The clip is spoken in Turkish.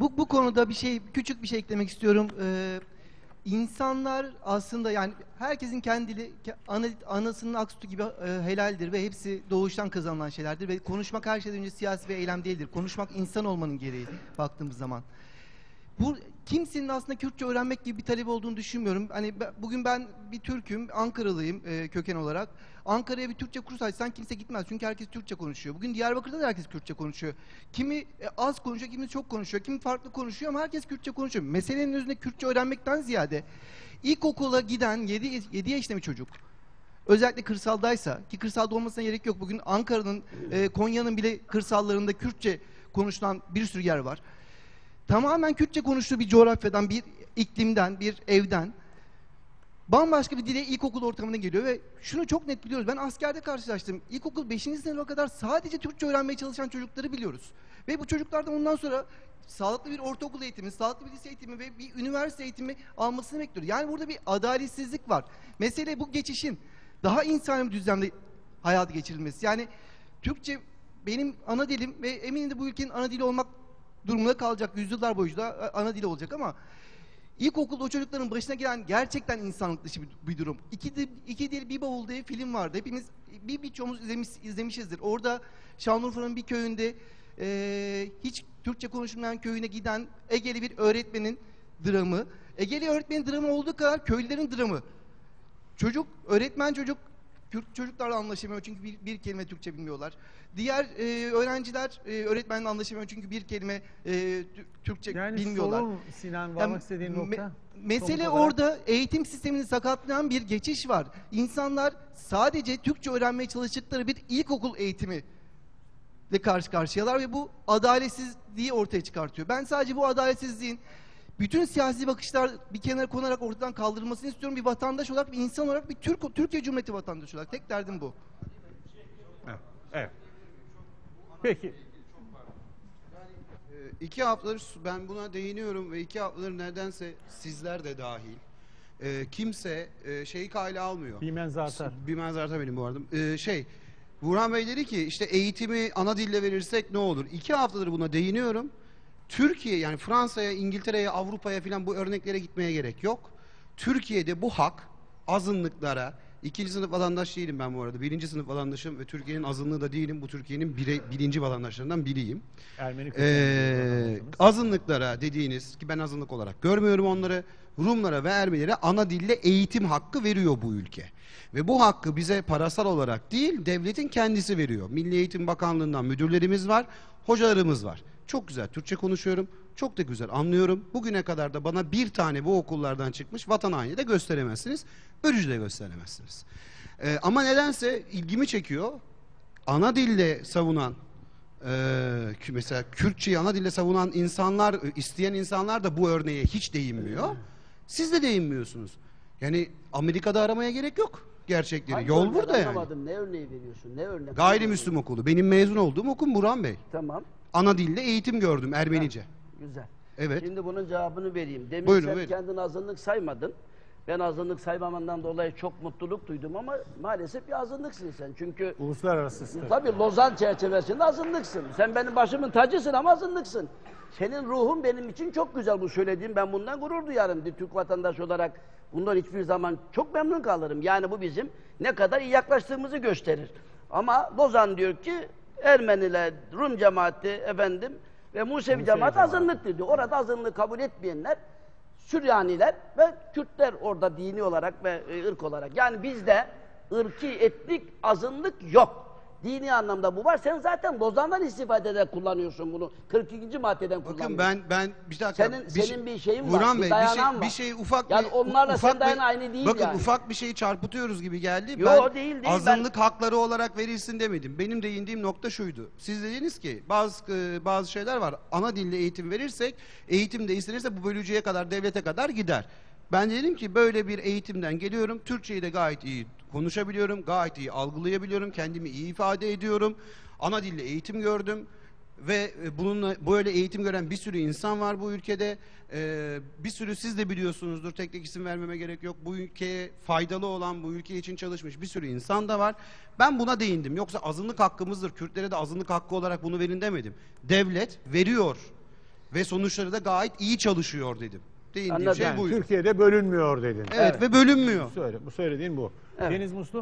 bu, bu konuda bir şey, küçük bir şey eklemek istiyorum. Ee, insanlar aslında yani herkesin kendi dili, ke- ana, anasının ak gibi e, helaldir ve hepsi doğuştan kazanılan şeylerdir ve konuşmak her şeyden önce siyasi bir eylem değildir. Konuşmak insan olmanın gereği baktığımız zaman. Bu kimsenin aslında Kürtçe öğrenmek gibi bir talep olduğunu düşünmüyorum. Hani bugün ben bir Türk'üm, Ankaralıyım e, köken olarak. Ankara'ya bir Türkçe kurs açsan kimse gitmez çünkü herkes Türkçe konuşuyor. Bugün Diyarbakır'da da herkes Kürtçe konuşuyor. Kimi e, az konuşuyor, kimi çok konuşuyor, kimi farklı konuşuyor ama herkes Kürtçe konuşuyor. Meselenin özünde Kürtçe öğrenmekten ziyade ilkokula giden 7, 7 yaşında bir çocuk özellikle kırsaldaysa ki kırsalda olmasına gerek yok. Bugün Ankara'nın, e, Konya'nın bile kırsallarında Kürtçe konuşulan bir sürü yer var tamamen Kürtçe konuştuğu bir coğrafyadan, bir iklimden, bir evden bambaşka bir dile ilkokul ortamına geliyor ve şunu çok net biliyoruz. Ben askerde karşılaştım. İlkokul 5. sınıfa kadar sadece Türkçe öğrenmeye çalışan çocukları biliyoruz. Ve bu çocuklardan ondan sonra sağlıklı bir ortaokul eğitimi, sağlıklı bir lise eğitimi ve bir üniversite eğitimi almasını bekliyoruz. Yani burada bir adaletsizlik var. Mesele bu geçişin daha insani bir düzlemde hayatı geçirilmesi. Yani Türkçe benim ana dilim ve eminim de bu ülkenin ana dili olmak durumunda kalacak. Yüzyıllar boyunca da ana dili olacak ama İlkokulda o çocukların başına gelen gerçekten insanlık dışı bir, bir durum. İki dil, iki dil bir bavul diye film vardı. Hepimiz bir birçoğumuz izlemiş, izlemişizdir. Orada Şanlıurfa'nın bir köyünde eee, hiç Türkçe konuşulmayan köyüne giden Egeli bir öğretmenin dramı. Egeli öğretmenin dramı olduğu kadar köylülerin dramı. Çocuk, öğretmen çocuk Kürt çocuklarla anlaşamıyor çünkü bir, bir kelime Türkçe bilmiyorlar. Diğer e, öğrenciler e, öğretmenle anlaşamıyor çünkü bir kelime e, Tü- Türkçe Yani bilmiyorlar. sorun Sinan Yani varmak istediğin me- nokta. mesele somut olarak- orada eğitim sistemini sakatlayan bir geçiş var. İnsanlar sadece Türkçe öğrenmeye çalıştıkları bir ilkokul eğitimi ile karşı karşıyalar ve bu adaletsizliği ortaya çıkartıyor. Ben sadece bu adaletsizliğin bütün siyasi bakışlar bir kenara konarak ortadan kaldırılmasını istiyorum. Bir vatandaş olarak, bir insan olarak, bir Türk Türkiye Cumhuriyeti vatandaşı olarak. Tek derdim bu. Evet. evet. Peki. Ee, İki haftadır ben buna değiniyorum ve iki haftadır nedense sizler de dahil e, kimse e, şeyi kale almıyor. Bimen zaten. Bimen zaten benim bu arada. Ee, şey Burhan Bey dedi ki işte eğitimi ana dille verirsek ne olur? İki haftadır buna değiniyorum. Türkiye yani Fransa'ya, İngiltere'ye, Avrupa'ya filan bu örneklere gitmeye gerek yok. Türkiye'de bu hak azınlıklara, ikinci sınıf vatandaş değilim ben bu arada. Birinci sınıf vatandaşım ve Türkiye'nin azınlığı da değilim. Bu Türkiye'nin bire, birinci vatandaşlarından biriyim. Ermeni Ee, azınlıklara dediğiniz ki ben azınlık olarak görmüyorum onları. Rumlara ve Ermenilere ana dille eğitim hakkı veriyor bu ülke. Ve bu hakkı bize parasal olarak değil devletin kendisi veriyor. Milli Eğitim Bakanlığı'ndan müdürlerimiz var, hocalarımız var. Çok güzel Türkçe konuşuyorum. Çok da güzel anlıyorum. Bugüne kadar da bana bir tane bu okullardan çıkmış vatan haini de gösteremezsiniz. Bölücü de gösteremezsiniz. Ee, ama nedense ilgimi çekiyor. Ana dille savunan ee, mesela Kürtçeyi ana dille savunan insanlar, e, isteyen insanlar da bu örneğe hiç değinmiyor. Siz de değinmiyorsunuz. Yani Amerika'da aramaya gerek yok gerçekleri. Hangi Yol burada yani. Anlamadım. Ne örneği veriyorsun? Ne örnek? Gayrimüslim okulu. Benim mezun olduğum okul Burhan Bey. Tamam. Ana dille eğitim gördüm Ermenice. Güzel. Evet. Şimdi bunun cevabını vereyim. Demin Buyurun, sen buyurun. kendini azınlık saymadın. Ben azınlık saymamandan dolayı çok mutluluk duydum ama maalesef bir azınlıksın sen. Çünkü Uluslararası statü. tabii Lozan çerçevesinde azınlıksın. Sen benim başımın tacısın ama azınlıksın. Senin ruhun benim için çok güzel bu söylediğim. Ben bundan gurur duyarım bir Türk vatandaşı olarak. Bundan hiçbir zaman çok memnun kalırım. Yani bu bizim ne kadar iyi yaklaştığımızı gösterir. Ama Lozan diyor ki Ermeniler, Rum cemaati efendim ve Musevi cemaati. azınlıktır diyor. Orada azınlığı kabul etmeyenler Süryaniler ve Kürtler orada dini olarak ve e, ırk olarak. Yani bizde ırki, etnik azınlık yok. Dini anlamda bu var. Sen zaten Lozan'dan istifade ederek kullanıyorsun bunu. 42. maddeden kullanıyorsun. Bakın ben ben bir dakika. Senin- senin bir şeyin var, Burhan bir Bey, dayanan bir var. şey, bir şey ufak Yani bir onlarla ufak sen dayan bir- aynı değil Bakın yani. ufak bir şeyi çarpıtıyoruz gibi geldi. Yo, ben değil, değil. azınlık Ben- hakları olarak verilsin demedim. Benim değindiğim nokta şuydu. Siz dediniz ki bazı e, bazı şeyler var. Ana dille eğitim verirsek eğitim de istenirse bu bölücüye kadar devlete kadar gider. Ben dedim ki böyle bir eğitimden geliyorum. Türkçeyi de gayet iyi konuşabiliyorum. Gayet iyi algılayabiliyorum. Kendimi iyi ifade ediyorum. Ana dille eğitim gördüm. Ve e, bununla böyle eğitim gören bir sürü insan var bu ülkede. Ee, bir sürü siz de biliyorsunuzdur. Tek tek isim vermeme gerek yok. Bu ülkeye faydalı olan, bu ülke için çalışmış bir sürü insan da var. Ben buna değindim. Yoksa azınlık hakkımızdır. Kürtlere de azınlık hakkı olarak bunu verin demedim. Devlet veriyor. Ve sonuçları da gayet iyi çalışıyor dedim. Değindiğim Anladım. şey Yani buydu. Türkiye'de bölünmüyor dedin. Evet, ve bölünmüyor. Söyle, bu söylediğin bu. Evet. Deniz Muslu?